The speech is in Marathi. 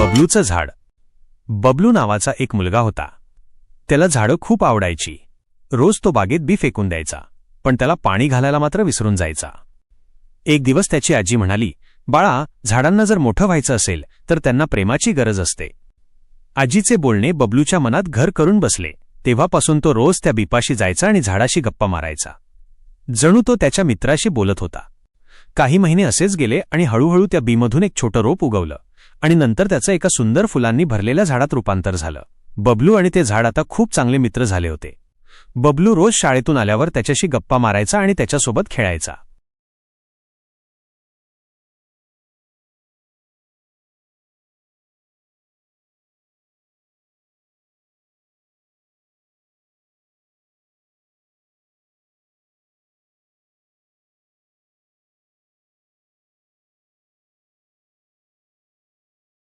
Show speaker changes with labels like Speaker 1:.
Speaker 1: बबलूचं झाड. बबलू नावाचा एक मुलगा होता. त्याला झाडं खूप आवडायची. रोज तो बागेत बी फेकून द्यायचा पण त्याला पाणी घालायला मात्र विसरून जायचा. एक दिवस त्याची आजी म्हणाली बाळा झाडांना जर मोठं व्हायचं असेल तर त्यांना प्रेमाची गरज असते. आजीचे बोलणे बबलूच्या मनात घर करून बसले. तेव्हापासून तो रोज त्या बिपाशी जायचा आणि झाडाशी गप्पा मारायचा. जणू तो त्याच्या मित्राशी बोलत होता. काही महिने असेच गेले आणि हळूहळू त्या बीमधून एक छोटं रोप उगवलं. आणि नंतर त्याचं एका सुंदर फुलांनी भरलेल्या झाडात रूपांतर झालं. बबलू आणि ते झाड आता खूप चांगले मित्र झाले होते. बबलू रोज शाळेतून आल्यावर त्याच्याशी गप्पा मारायचा आणि त्याच्यासोबत खेळायचा.